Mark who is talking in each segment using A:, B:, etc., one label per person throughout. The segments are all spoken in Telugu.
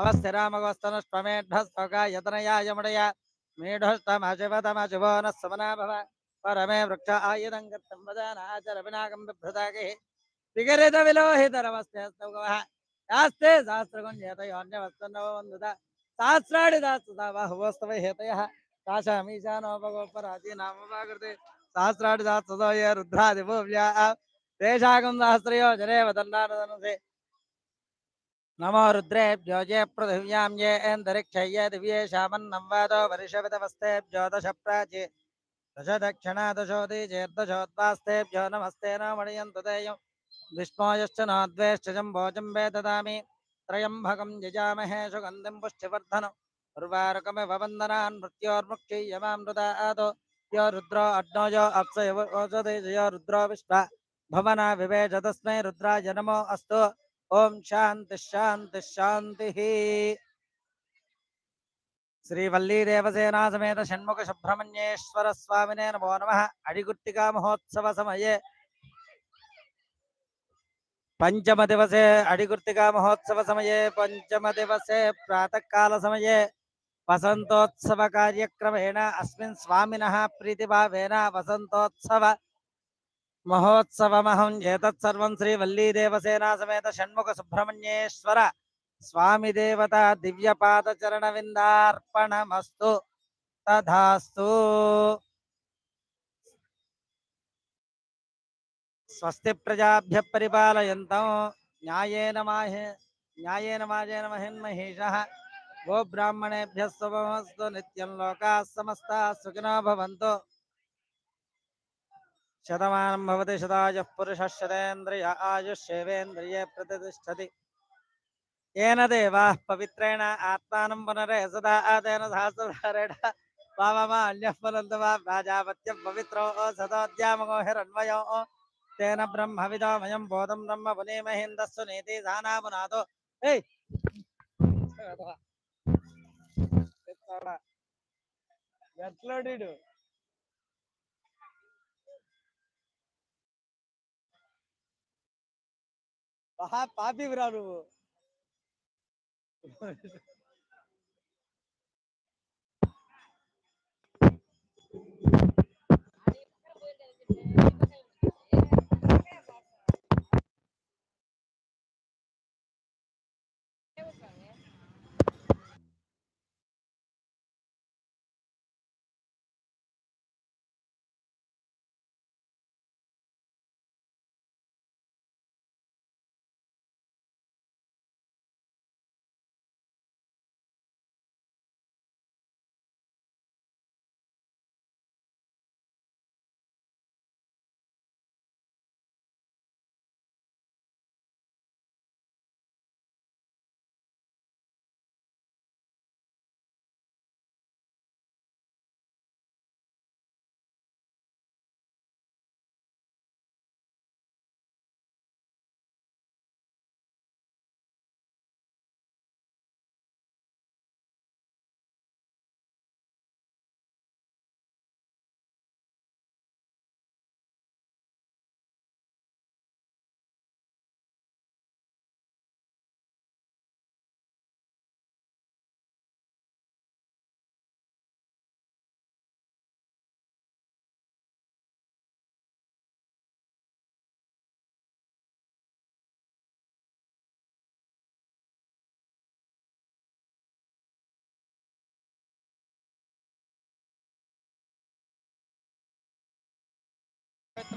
A: అవస్థిరామగస్తనుష్మేఢస్తోగా యతనయాయముడయ మేఢస్తమశివతమశివో నः పరమే వృక్ష ఆయుధం గర్తం వదానాచర వినాగం బిభ్రతాకి విగరిత విలోహితరమస్తేస్తౌగవః యాస్తే శాస్త్రగుణ్యేతయోన్యవస్తన్నవ సహస్రాడి దాస్తుత బాహువస్తవ హేతయः కాశామీశానోపగోపరాజీనామపాకృతి సహస్రాడి దాస్తుతో రుద్రాదిభూవ్యా తేషాగం సహస్రయో జనే వదన్నానదనుసే नमो रुद्रेभ्यो ये पृथिव्यां ये अन्तरिक्षय्ये दिव्येशामन्नं वादो वर्षवितवस्तेभ्यो दश प्राचे दश दक्षिणा दशोदीचेर्दशोद्वास्तेभ्यो नमस्ते न मणयन्तु तेयं विष्णोयश्च नो द्वेष्टजं भोजं वे ददामि। त्रयम्भकं यजामहे सुगन्धिं पुष्टिवर्धनम् उर्वारुकमिव वन्दनान् मृत्योर्मुक्षीयमामृतादो यो रुद्रो अग्नो यो अप्सयो रुद्रो विश्वा भवना विवेश तस्मै रुद्राय नमो अस्तु। ఓం శాంతి శాంతి శాంతి. శ్రీ వల్లీ దేవసేనా సమేత షణ్ముఖ సుబ్రహ్మణ్యేశ్వర స్వామినే నమో నమ. అడిగుర్తికా మహోత్సవ సమయే. పంచమ దివసే అడిగుర్తికా మహోత్సవ సమయే. పంచమ దివసే ప్రాతకాల సమయే. వసంతోత్సవ కార్యక్రమేణ అస్మిన్ స్వామిన ప్రీతిభావేన వసంతోత్సవ మహోత్సవమహం ఏతత్సర్వం శ్రీ వల్లీదేవసేనా సమేత షణ్ముఖ సుబ్రహ్మణ్యేశ్వర స్వామి దేవత దివ్యపాద చరణ విందార్పణమస్తు తథాస్తు. స్వస్తి ప్రజాభ్య పరిపాలయంతం. న్యాయేన మాహే న్యాయేన మాజేన మహిన్మహేష గోబ్రాహ్మణేభ్య శుభమస్తు. నిత్యం లోకా సమస్త సుఖినో భవంతు. శతమానం భవతి శతాయ పురుష శతేంద్రియ ఆయుష్యేవేంద్రియే ప్రతిష్టతి ఏన దేవా పవిత్రేణ ఆత్మానం పునరే సదా తేన సహస్రేణ పావమాన్య పునంత వా ప్రాజాపత్యం పవిత్రో సదోద్యామగో హిరణ్మయో తేన బ్రహ్మ విదోమయం బోధం బ్రహ్మ పునీమహిందస్సు నీతి సానాపునాథో ఏయ్ ఎట్లోడు పాపివిరా నువ్వు. పవిత్రం సుధోద్యామకం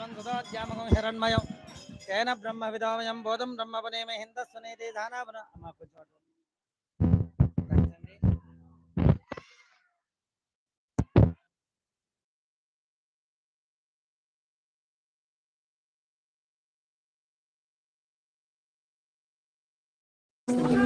A: श्रीमन्सुतोद्यामकं शरण्मयं तेन ब्रह्मविदोमयं बोधं ब्रह्मपनेमे हिन्दस्वनेति धानाभन Thank you.